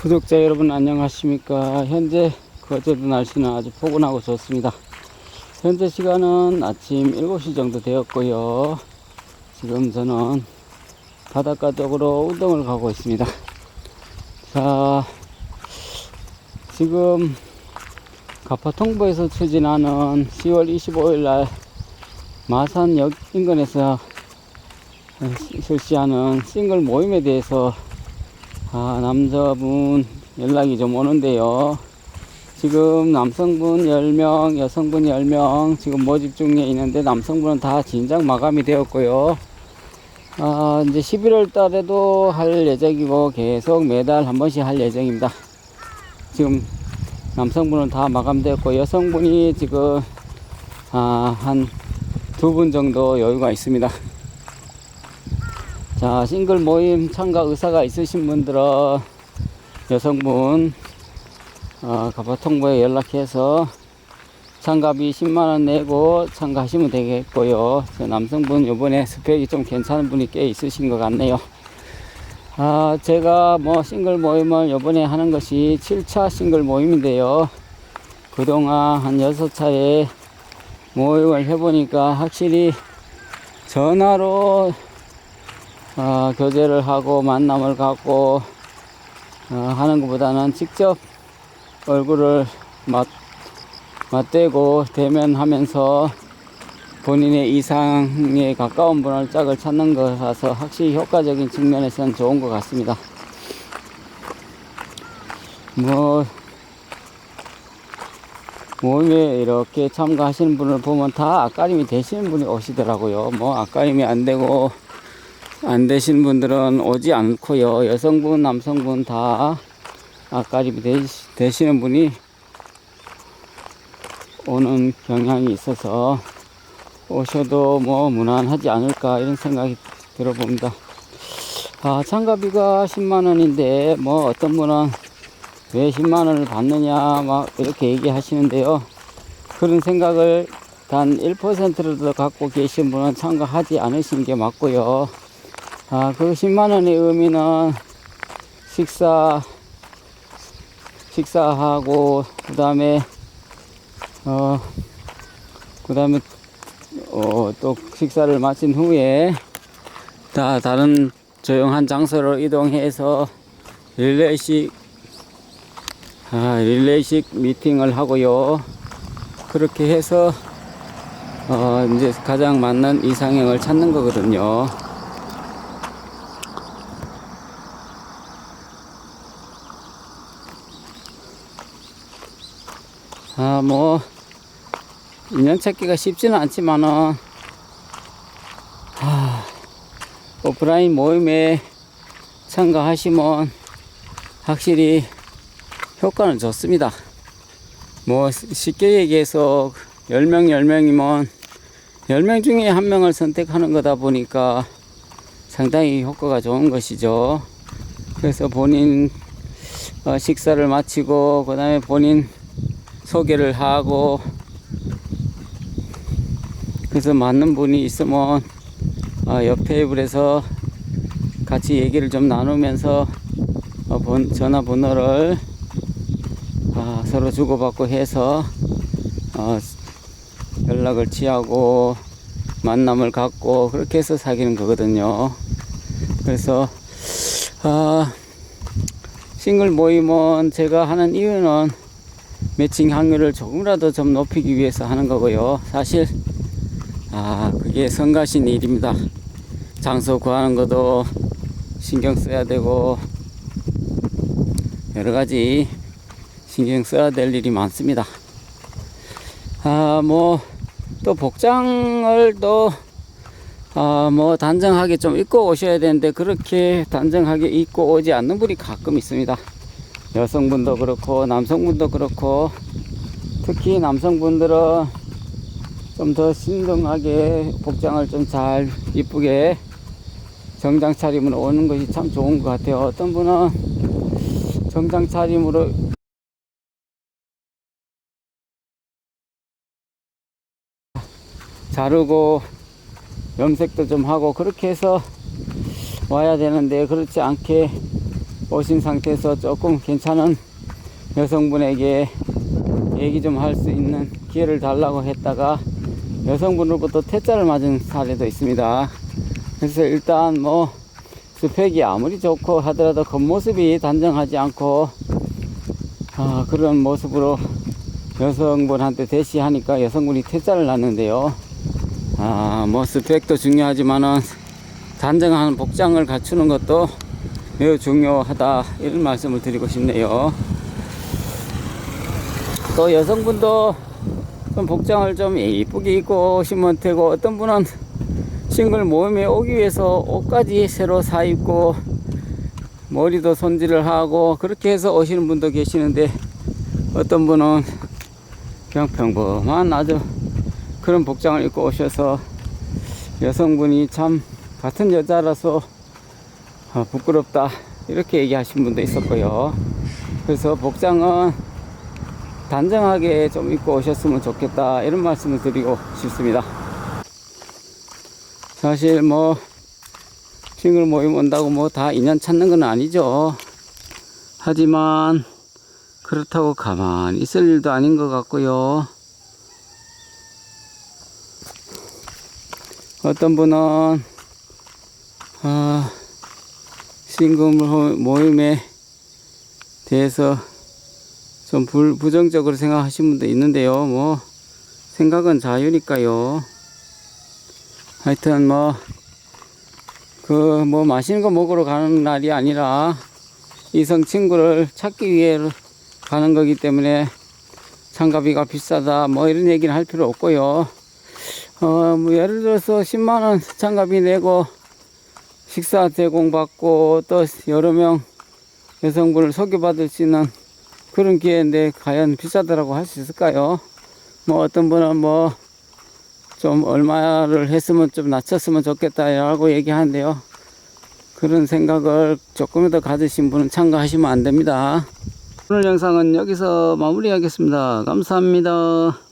구독자 여러분 안녕하십니까? 현재 거제도 날씨는 아주 포근하고 좋습니다. 현재 시간은 아침 7시 정도 되었고요. 지금 저는 바닷가 쪽으로 운동을 가고 있습니다. 자 지금 가파통보에서 추진하는 10월 25일 날 마산역 인근에서 실시하는 싱글 모임에 대해서 아, 남자분 연락이 좀 오는데요. 지금 남성분 10명, 여성분 10명 지금 모집 중에 있는데 남성분은 다 진작 마감이 되었고요. 아, 이제 11월 달에도 할 예정이고 계속 매달 한 번씩 할 예정입니다. 지금 남성분은 다 마감되었고 여성분이 지금 아, 한 두 분 정도 여유가 있습니다. 자, 싱글 모임 참가 의사가 있으신 분들은 여성분 어, 가파통보에 연락해서 참가비 10만원 내고 참가하시면 되겠고요. 저 남성분 요번에 스펙이 좀 괜찮은 분이 꽤 있으신 것 같네요. 아, 제가 뭐 싱글 모임을 요번에 하는 것이 7차 싱글 모임인데요. 그동안 한 6차에 모임을 해보니까 확실히 전화로 어, 교제를 하고 만남을 갖고 어, 하는 것보다는 직접 얼굴을 맞, 맞대고 대면하면서 본인의 이상에 가까운 분을 짝을 찾는 것이라서 확실히 효과적인 측면에서는 좋은 것 같습니다. 뭐 모임에 이렇게 참가하시는 분을 보면 다 앞가림이 되시는 분이 오시더라고요. 뭐 앞가림이 안 되고 안 되신 분들은 오지 않고요. 여성분, 남성분 다 앞가림이 되, 시는 분이 오는 경향이 있어서 오셔도 뭐 무난하지 않을까 이런 생각이 들어봅니다. 아, 참가비가 10만원인데 뭐 어떤 분은 왜 10만원을 받느냐 막 이렇게 얘기하시는데요. 그런 생각을 단 1%라도 갖고 계신 분은 참가하지 않으신 게 맞고요. 아, 그 10만원의 의미는 식사, 식사하고, 그 다음에, 어, 그 다음에, 어, 또 식사를 마친 후에 다 다른 조용한 장소로 이동해서 릴레이식, 아, 릴레이식 미팅을 하고요. 그렇게 해서, 어, 이제 가장 맞는 이상형을 찾는 거거든요. 아, 뭐, 인연 찾기가 쉽지는 않지만은, 아, 오프라인 모임에 참가하시면 확실히 효과는 좋습니다. 뭐, 쉽게 얘기해서 10명, 10명이면 10명 중에 한 명을 선택하는 거다 보니까 상당히 효과가 좋은 것이죠. 그래서 본인 어, 식사를 마치고, 그 다음에 본인 소개를 하고 그래서 맞는 분이 있으면 어, 옆 테이블에서 같이 얘기를 좀 나누면서 어, 번, 전화번호를 어, 서로 주고받고 해서 어, 연락을 취하고 만남을 갖고 그렇게 해서 사귀는 거거든요. 그래서 어, 싱글 모임은 제가 하는 이유는 매칭 확률을 조금이라도 좀 높이기 위해서 하는 거고요. 사실 아 그게 성가신 일입니다. 장소 구하는 것도 신경 써야 되고 여러 가지 신경 써야 될 일이 많습니다. 아 뭐 또 복장을 또 아, 뭐, 단정하게 좀 입고 오셔야 되는데, 그렇게 단정하게 입고 오지 않는 분이 가끔 있습니다. 여성분도 그렇고 남성분도 그렇고 특히 남성분들은 좀 더 신중하게 복장을 좀 잘 이쁘게 정장 차림으로 오는 것이 참 좋은 것 같아요. 어떤 분은 정장 차림으로 자르고 염색도 좀 하고 그렇게 해서 와야 되는데 그렇지 않게 오신 상태에서 조금 괜찮은 여성분에게 얘기 좀 할 수 있는 기회를 달라고 했다가 여성분으로부터 퇴짜를 맞은 사례도 있습니다. 그래서 일단 뭐 스펙이 아무리 좋고 하더라도 겉모습이 단정하지 않고 아, 그런 모습으로 여성분한테 대시하니까 여성분이 퇴짜를 났는데요. 아, 뭐 스펙도 중요하지만은 단정한 복장을 갖추는 것도 매우 중요하다 이런 말씀을 드리고 싶네요. 또 여성분도 좀 복장을 좀 이쁘게 입고 오시면 되고 어떤 분은 싱글 모임에 오기 위해서 옷까지 새로 사 입고 머리도 손질을 하고 그렇게 해서 오시는 분도 계시는데 어떤 분은 그냥 평범한 아주 그런 복장을 입고 오셔서 여성분이 참 같은 여자라서 어, 부끄럽다 이렇게 얘기하신 분도 있었고요. 그래서 복장은 단정하게 좀 입고 오셨으면 좋겠다 이런 말씀을 드리고 싶습니다. 사실 뭐 싱글 모임 온다고 뭐 다 인연 찾는 건 아니죠. 하지만 그렇다고 가만히 있을 일도 아닌 것 같고요. 어떤 분은 아, 싱글 모- 모임에 대해서 좀 불, 부정적으로 생각하시는 분도 있는데요. 뭐 생각은 자유니까요. 하여튼 뭐 그 뭐 맛있는 거 먹으러 가는 날이 아니라 이성 친구를 찾기 위해 가는 거기 때문에 장가비가 비싸다 뭐 이런 얘기는 할 필요 없고요. 어, 뭐 예를 들어서 10만 원 장가비 내고 식사 제공받고 또 여러 명 여성분을 소개받을 수 있는 그런 기회인데 과연 비싸다라고 할 수 있을까요? 뭐 어떤 분은 뭐 좀 얼마를 했으면 좀 낮췄으면 좋겠다라고 얘기하는데요. 그런 생각을 조금이라도 가지신 분은 참가하시면 안 됩니다. 오늘 영상은 여기서 마무리하겠습니다. 감사합니다.